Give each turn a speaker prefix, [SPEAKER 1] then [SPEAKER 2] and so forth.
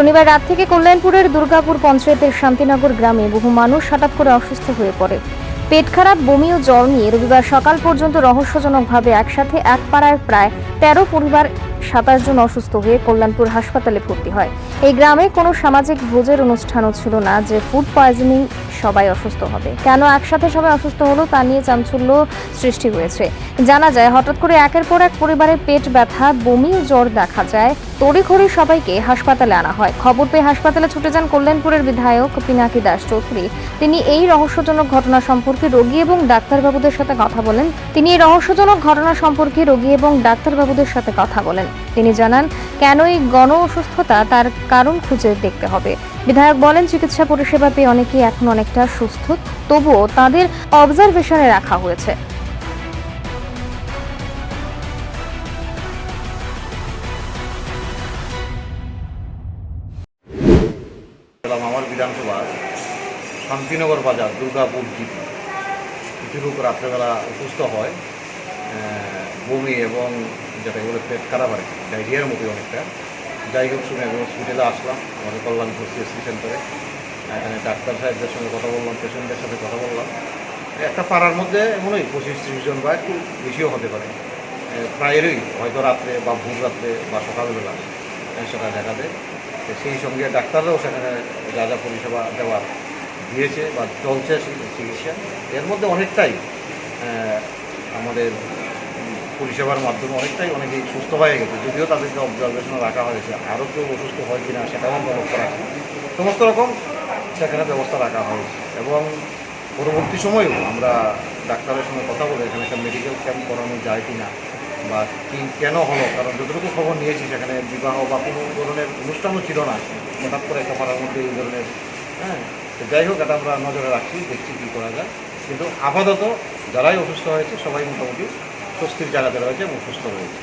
[SPEAKER 1] শনিবার রাত থেকে কল্যাণপুরের দুর্গাপুর পঞ্চায়েতের শান্তিনগর গ্রামে বহু মানুষ হঠাৎ করে অসুস্থ হয়ে পড়ে। পেট খারাপ, বমি ও জ্বর নিয়ে রবিবার সকাল পর্যন্ত রহস্যজনকভাবে একসাথে এক পাড়ায় প্রায় তেরো পরিবার সাতাশ জন অসুস্থ হয়ে কল্যাণপুর হাসপাতালে ভর্তি হয়। এই গ্রামে কোনো সামাজিক ভোজের অনুষ্ঠানও ছিল না যে ফুড পয়জনিং সবাই অসুস্থ হবে। কেন একসাথে সবাই অসুস্থ হলো তা নিয়ে চাঞ্চল্য সৃষ্টি হয়েছে। জানা যায়, হঠাৎ করে একের পর এক পরিবারের পেট ব্যথা, বমি ও জ্বর দেখা যায়। তড়িঘড়ি সবাইকে হাসপাতালে আনা হয়। খবর পেয়ে হাসপাতালে ছুটে যান কল্যাণপুরের বিধায়ক পিনাকি দাস চৌধুরী। তিনি এই রহস্যজনক ঘটনা সম্পর্কে রোগী এবং ডাক্তারবাবুদের সাথে কথা বলেন। তিনি এই রহস্যজনক ঘটনা সম্পর্কে রোগী এবং ডাক্তারবাবুদের সাথে কথা বলেন। তিনি জানান কেন এই গণ অসুস্থতা তার কারণ খুঁজে দেখতে হবে। বিধায়ক বলেন, চিকিৎসা পরিষেবা পেয়ে অনেকেই এখন অনেকটা সুস্থ, তবুও তাদের অবজারভেশনে রাখা হয়েছে।
[SPEAKER 2] শান্তিনগর বাজার, দুর্গাপুর জিপি। কিছু লোক রাত্রেবেলা অসুস্থ হয়। বমি এবং যেটা বলে পেট খারাপ আর কি, ডায়রিয়ার মতো অনেকটা। যাই হোক, শুনে আমি হসপিটালে আসলাম, আমাদের কল্যাণপুর সিএসসি সেন্টারে এখানে ডাক্তার সাহেবদের সঙ্গে কথা বললাম পেশেন্টদের সাথে কথা বললাম। একটা পাড়ার মধ্যে এমনই পঁচিশ ত্রিশ জন বা একটু বেশিও হতে পারে। প্রায়েরই হয়তো রাত্রে বা ভোর রাত্রে বা সকালবেলা সেটা দেখা দেয়। সেই সঙ্গে ডাক্তাররাও সেখানে যা যা পরিষেবা দেওয়ার দিয়েছে বা চলছে চিকিৎসা। এর মধ্যে অনেকটাই আমাদের পরিষেবার মাধ্যমে অনেকটাই অনেকেই সুস্থ হয়ে গেছে। যদিও তাদেরকে অবজারভেশনে রাখা হয়েছে, আরও কেউ অসুস্থ হয় কিনা সেটাও ব্যবস্থা রাখা সমস্ত রকম সেখানে ব্যবস্থা রাখা হয়েছে এবং পরবর্তী সময়েও আমরা ডাক্তারের সঙ্গে কথা বলে এখানে একটা মেডিকেল ক্যাম্প করানো যায় কি না বা কি কেন হলো, কারণ যতটুকু খবর নিয়েছি সেখানে বিবাহ বা কোনো ধরনের অনুষ্ঠানও ছিল না। হঠাৎ করে একটা পাড়ার মধ্যে এই ধরনের হ্যাঁ যাই হোক, এটা আমরা নজরে রাখছি, দেখছি কী করা যায়। কিন্তু আপাতত যারাই অসুস্থ হয়েছে, সবাই মোটামুটি স্বস্তির জায়গাতে রয়েছে এবং সুস্থ রয়েছে